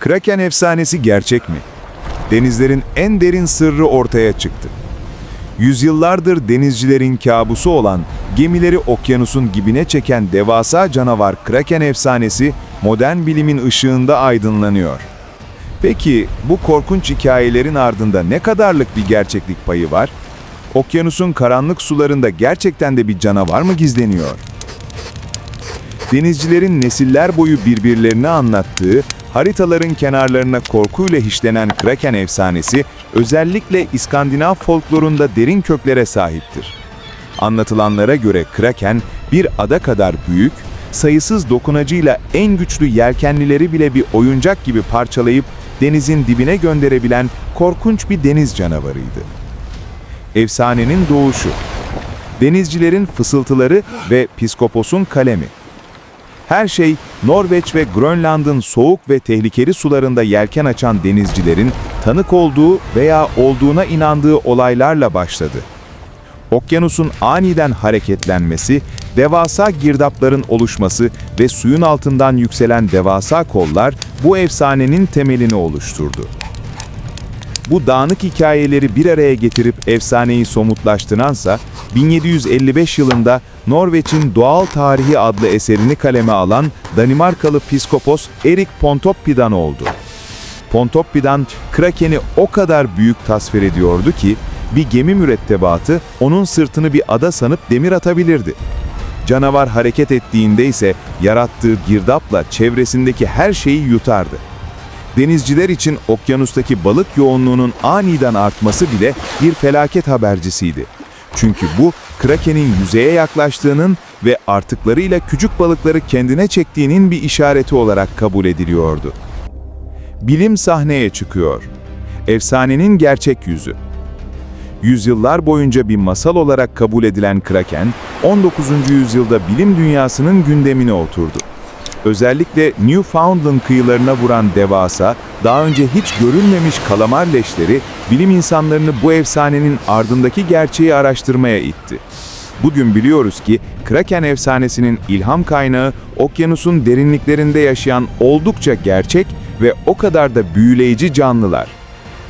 Kraken efsanesi gerçek mi? Denizlerin en derin sırrı ortaya çıktı. Yüzyıllardır denizcilerin kabusu olan, gemileri okyanusun dibine çeken devasa canavar Kraken efsanesi modern bilimin ışığında aydınlanıyor. Peki bu korkunç hikayelerin ardında ne kadarlık bir gerçeklik payı var? Okyanusun karanlık sularında gerçekten de bir canavar mı gizleniyor? Denizcilerin nesiller boyu birbirlerine anlattığı, haritaların kenarlarına korkuyla işlenen Kraken efsanesi, özellikle İskandinav folklorunda derin köklere sahiptir. Anlatılanlara göre Kraken, bir ada kadar büyük, sayısız dokunacıyla en güçlü yelkenlileri bile bir oyuncak gibi parçalayıp denizin dibine gönderebilen korkunç bir deniz canavarıydı. Efsanenin doğuşu, denizcilerin fısıltıları ve Piskopos'un kalemi. Her şey Norveç ve Grönland'ın soğuk ve tehlikeli sularında yelken açan denizcilerin tanık olduğu veya olduğuna inandığı olaylarla başladı. Okyanusun aniden hareketlenmesi, devasa girdapların oluşması ve suyun altından yükselen devasa kollar bu efsanenin temelini oluşturdu. Bu dağınık hikayeleri bir araya getirip efsaneyi somutlaştıransa, 1755 yılında Norveç'in Doğal Tarihi adlı eserini kaleme alan Danimarkalı piskopos Erik Pontoppidan oldu. Pontoppidan, Kraken'i o kadar büyük tasvir ediyordu ki, bir gemi mürettebatı onun sırtını bir ada sanıp demir atabilirdi. Canavar hareket ettiğinde ise yarattığı girdapla çevresindeki her şeyi yutardı. Denizciler için okyanustaki balık yoğunluğunun aniden artması bile bir felaket habercisiydi. Çünkü bu, Kraken'in yüzeye yaklaştığının ve artıklarıyla küçük balıkları kendine çektiğinin bir işareti olarak kabul ediliyordu. Bilim sahneye çıkıyor. Efsanenin gerçek yüzü. Yüzyıllar boyunca bir masal olarak kabul edilen Kraken, 19. yüzyılda bilim dünyasının gündemine oturdu. Özellikle Newfoundland kıyılarına vuran devasa, daha önce hiç görülmemiş kalamar leşleri, bilim insanlarını bu efsanenin ardındaki gerçeği araştırmaya itti. Bugün biliyoruz ki Kraken efsanesinin ilham kaynağı okyanusun derinliklerinde yaşayan oldukça gerçek ve o kadar da büyüleyici canlılar.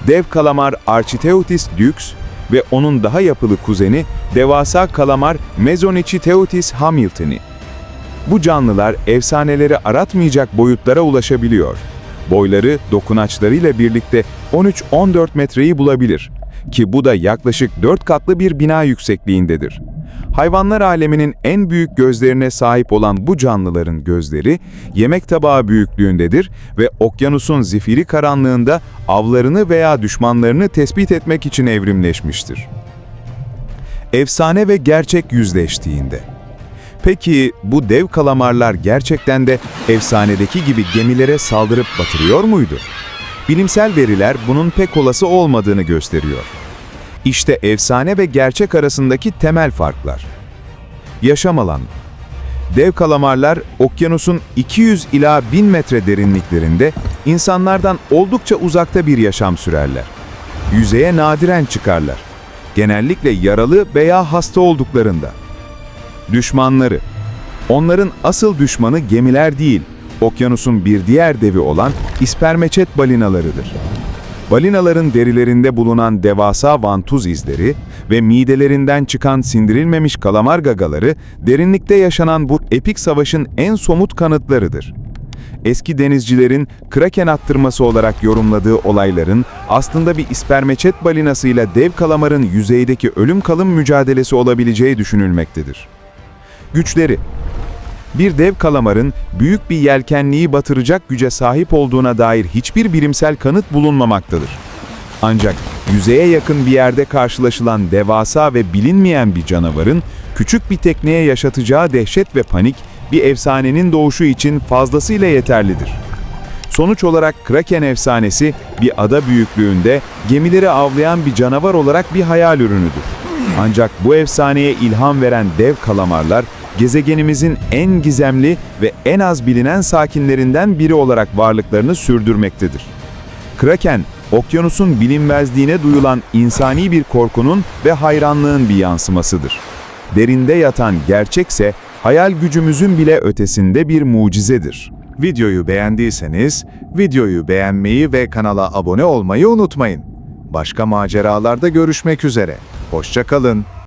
Dev kalamar Architeuthis dux ve onun daha yapılı kuzeni devasa kalamar Mezonichiteuthis hamiltoni. Bu canlılar efsaneleri aratmayacak boyutlara ulaşabiliyor. Boyları dokunaçlarıyla birlikte 13-14 metreyi bulabilir ki bu da yaklaşık 4 katlı bir bina yüksekliğindedir. Hayvanlar aleminin en büyük gözlerine sahip olan bu canlıların gözleri yemek tabağı büyüklüğündedir ve okyanusun zifiri karanlığında avlarını veya düşmanlarını tespit etmek için evrimleşmiştir. Efsane ve gerçek yüzleştiğinde Peki bu dev kalamarlar gerçekten de efsanedeki gibi gemilere saldırıp batırıyor muydu? Bilimsel veriler bunun pek olası olmadığını gösteriyor. İşte efsane ve gerçek arasındaki temel farklar. Yaşam alanı. Dev kalamarlar okyanusun 200 ila 1000 metre derinliklerinde insanlardan oldukça uzakta bir yaşam sürerler. Yüzeye nadiren çıkarlar. Genellikle yaralı veya hasta olduklarında. Düşmanları. Onların asıl düşmanı gemiler değil, okyanusun bir diğer devi olan ispermeçet balinalarıdır. Balinaların derilerinde bulunan devasa vantuz izleri ve midelerinden çıkan sindirilmemiş kalamar gagaları derinlikte yaşanan bu epik savaşın en somut kanıtlarıdır. Eski denizcilerin kraken attırması olarak yorumladığı olayların aslında bir ispermeçet balinasıyla dev kalamarın yüzeydeki ölüm kalım mücadelesi olabileceği düşünülmektedir. Güçleri Bir dev kalamarın büyük bir yelkenliği batıracak güce sahip olduğuna dair hiçbir bilimsel kanıt bulunmamaktadır. Ancak yüzeye yakın bir yerde karşılaşılan devasa ve bilinmeyen bir canavarın küçük bir tekneye yaşatacağı dehşet ve panik bir efsanenin doğuşu için fazlasıyla yeterlidir. Sonuç olarak Kraken efsanesi bir ada büyüklüğünde gemileri avlayan bir canavar olarak bir hayal ürünüdür. Ancak bu efsaneye ilham veren dev kalamarlar gezegenimizin en gizemli ve en az bilinen sakinlerinden biri olarak varlıklarını sürdürmektedir. Kraken, okyanusun bilinmezliğine duyulan insani bir korkunun ve hayranlığın bir yansımasıdır. Derinde yatan gerçekse hayal gücümüzün bile ötesinde bir mucizedir. Videoyu beğendiyseniz videoyu beğenmeyi ve kanala abone olmayı unutmayın. Başka maceralarda görüşmek üzere. Hoşça kalın.